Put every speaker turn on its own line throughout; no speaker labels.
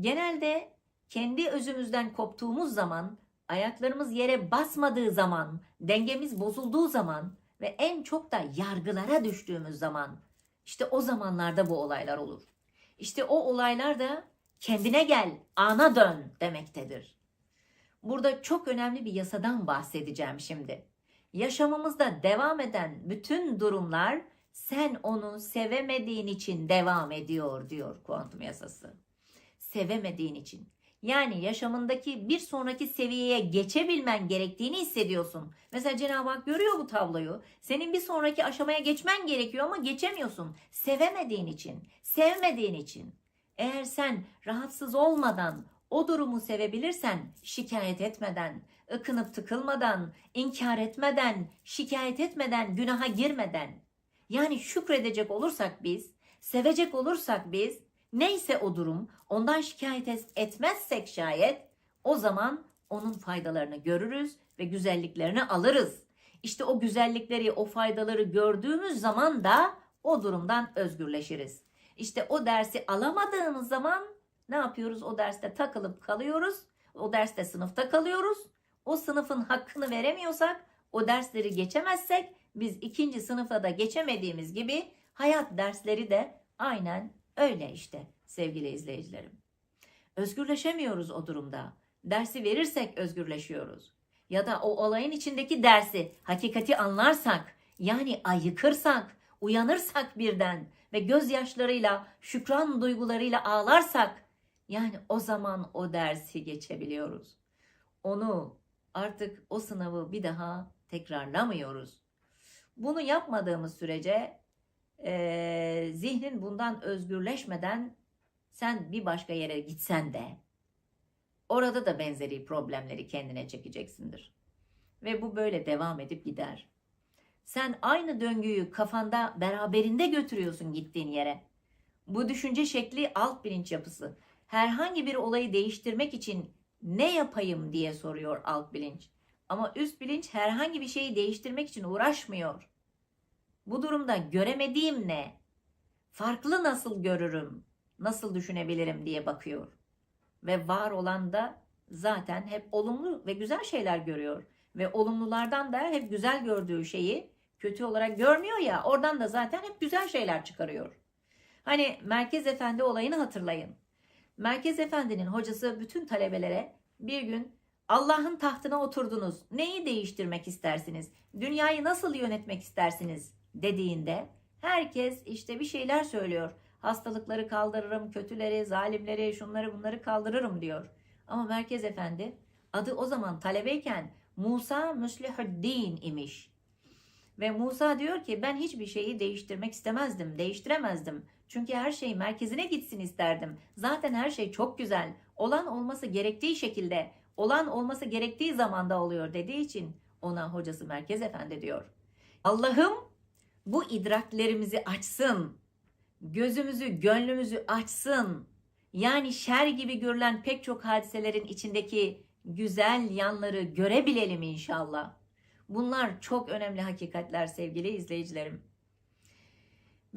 genelde kendi özümüzden koptuğumuz zaman, ayaklarımız yere basmadığı zaman, dengemiz bozulduğu zaman ve en çok da yargılara düştüğümüz zaman işte o zamanlarda bu olaylar olur. İşte o olaylar da kendine gel, ana dön demektedir. Burada çok önemli bir yasadan bahsedeceğim şimdi. Yaşamımızda devam eden bütün durumlar sen onu sevemediğin için devam ediyor diyor kuantum yasası. Sevemediğin için. Yani yaşamındaki bir sonraki seviyeye geçebilmen gerektiğini hissediyorsun. Mesela Cenab-ı Hak görüyor bu tabloyu. Senin bir sonraki aşamaya geçmen gerekiyor ama geçemiyorsun. Sevemediğin için, sevmediğin için. Eğer sen rahatsız olmadan o durumu sevebilirsen, şikayet etmeden, ıkınıp tıkılmadan, inkar etmeden, şikayet etmeden, günaha girmeden. Yani şükredecek olursak biz, sevecek olursak biz, neyse o durum, ondan şikayet etmezsek şayet, o zaman onun faydalarını görürüz ve güzelliklerini alırız. İşte o güzellikleri, o faydaları gördüğümüz zaman da o durumdan özgürleşiriz. İşte o dersi alamadığımız zaman ne yapıyoruz? O derste takılıp kalıyoruz. O derste sınıfta kalıyoruz. O sınıfın hakkını veremiyorsak, o dersleri geçemezsek biz ikinci sınıfta da geçemediğimiz gibi hayat dersleri de aynen öyle işte sevgili izleyicilerim. Özgürleşemiyoruz o durumda. Dersi verirsek özgürleşiyoruz. Ya da o olayın içindeki dersi hakikati anlarsak, yani ayıkırsak, uyanırsak birden ve gözyaşlarıyla, şükran duygularıyla ağlarsak, yani o zaman o dersi geçebiliyoruz. Onu artık o sınavı bir daha tekrarlamıyoruz. Bunu yapmadığımız sürece eee, zihnin bundan özgürleşmeden sen bir başka yere gitsen de orada da benzeri problemleri kendine çekeceksindir. Ve bu böyle devam edip gider. Sen aynı döngüyü kafanda beraberinde götürüyorsun gittiğin yere. Bu düşünce şekli alt bilinç yapısı. Herhangi bir olayı değiştirmek için ne yapayım diye soruyor alt bilinç. Ama üst bilinç herhangi bir şeyi değiştirmek için uğraşmıyor. Bu durumda göremediğim ne? Farklı nasıl görürüm? Nasıl düşünebilirim diye bakıyor. Ve var olan da zaten hep olumlu ve güzel şeyler görüyor. Ve olumlulardan da hep güzel gördüğü şeyi kötü olarak görmüyor ya oradan da zaten hep güzel şeyler çıkarıyor. Hani Merkez Efendi olayını hatırlayın. Merkez Efendi'nin hocası bütün talebelere bir gün Allah'ın tahtına oturdunuz. Neyi değiştirmek istersiniz? Dünyayı nasıl yönetmek istersiniz? Dediğinde herkes işte bir şeyler söylüyor. Hastalıkları kaldırırım, kötüleri, zalimleri, şunları bunları kaldırırım diyor. Ama Merkez Efendi adı o zaman talebeyken Musa Müslihüddin imiş. Ve Musa diyor ki ben hiçbir şeyi değiştirmek istemezdim, değiştiremezdim. Çünkü her şey merkezine gitsin isterdim. Zaten her şey çok güzel. Olan olması gerektiği şekilde, olan olması gerektiği zamanda oluyor dediği için ona hocası Merkez Efendi diyor. Allah'ım bu idraklerimizi açsın. Gözümüzü, gönlümüzü açsın. Yani şer gibi görülen pek çok hadiselerin içindeki güzel yanları görebilelim inşallah. Bunlar çok önemli hakikatler sevgili izleyicilerim.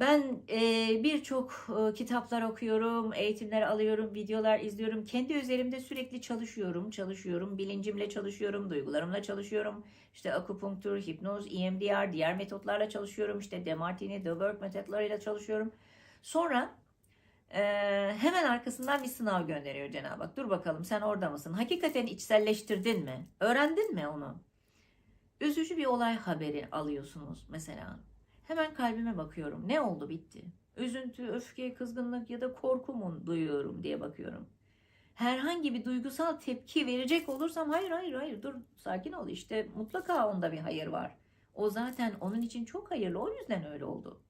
Ben e, birçok e, kitaplar okuyorum, eğitimler alıyorum, videolar izliyorum. Kendi üzerimde sürekli çalışıyorum, çalışıyorum. Bilincimle çalışıyorum, duygularımla çalışıyorum. İşte akupunktur, hipnoz, EMDR, diğer metotlarla çalışıyorum. İşte Demartini, The Work metotlarıyla çalışıyorum. Sonra e, hemen arkasından bir sınav gönderiyor Cenab-ı Hak. Dur bakalım sen orada mısın? Hakikaten içselleştirdin mi? Öğrendin mi onu? Üzücü bir olay haberi alıyorsunuz mesela. Hemen kalbime bakıyorum. Ne oldu bitti? Üzüntü, öfke, kızgınlık ya da korku mu duyuyorum diye bakıyorum. Herhangi bir duygusal tepki verecek olursam hayır hayır hayır dur sakin ol işte mutlaka onda bir hayır var. O zaten onun için çok hayırlı o yüzden öyle oldu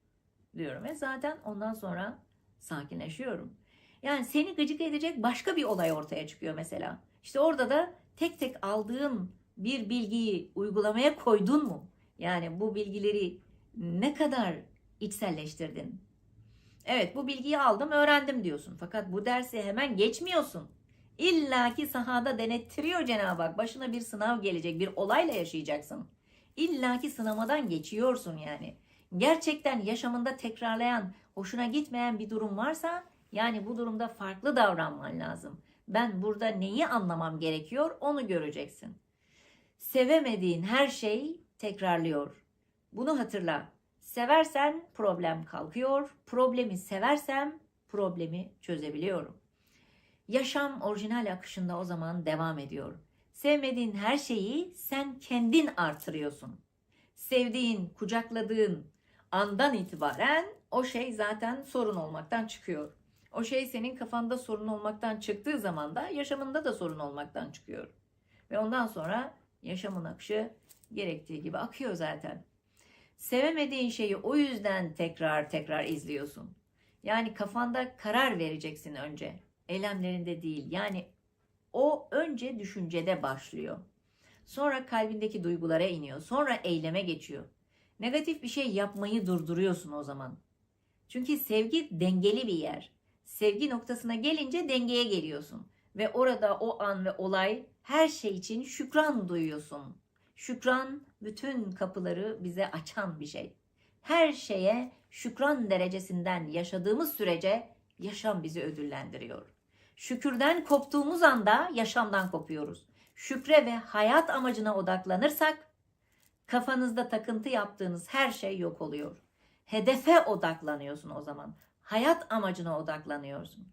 diyorum ve zaten ondan sonra sakinleşiyorum. Yani seni gıcık edecek başka bir olay ortaya çıkıyor mesela. İşte orada da tek tek aldığın bir bilgiyi uygulamaya koydun mu? Yani bu bilgileri ne kadar içselleştirdin? Evet bu bilgiyi aldım öğrendim diyorsun. Fakat bu dersi hemen geçmiyorsun. İlla ki sahada denettiriyor Cenab-ı Hak. Başına bir sınav gelecek, bir olayla yaşayacaksın. İlla ki sınamadan geçiyorsun yani. Gerçekten yaşamında tekrarlayan, hoşuna gitmeyen bir durum varsa Yani bu durumda farklı davranman lazım. Ben burada neyi anlamam gerekiyor onu göreceksin. Sevemediğin her şey tekrarlıyor. Bunu hatırla. Seversen problem kalkıyor. Problemi seversem problemi çözebiliyorum. Yaşam orijinal akışında o zaman devam ediyor. Sevmediğin her şeyi sen kendin artırıyorsun. Sevdiğin, kucakladığın andan itibaren o şey zaten sorun olmaktan çıkıyor. O şey senin kafanda sorun olmaktan çıktığı zaman da yaşamında da sorun olmaktan çıkıyor. Ve ondan sonra yaşamın akışı gerektiği gibi akıyor zaten. Sevemediğin şeyi o yüzden tekrar tekrar izliyorsun. Yani kafanda karar vereceksin önce. Eylemlerinde değil. Yani o önce düşüncede başlıyor. Sonra kalbindeki duygulara iniyor. Sonra eyleme geçiyor. Negatif bir şey yapmayı durduruyorsun o zaman. Çünkü sevgi dengeli bir yer. Sevgi noktasına gelince dengeye geliyorsun. Ve orada o an ve olay her şey için şükran duyuyorsun. Şükran bütün kapıları bize açan bir şey. Her şeye şükran derecesinden yaşadığımız sürece yaşam bizi ödüllendiriyor. Şükürden koptuğumuz anda yaşamdan kopuyoruz. Şükre ve hayat amacına odaklanırsak kafanızda takıntı yaptığınız her şey yok oluyor. Hedefe odaklanıyorsun o zaman. Hayat amacına odaklanıyorsun.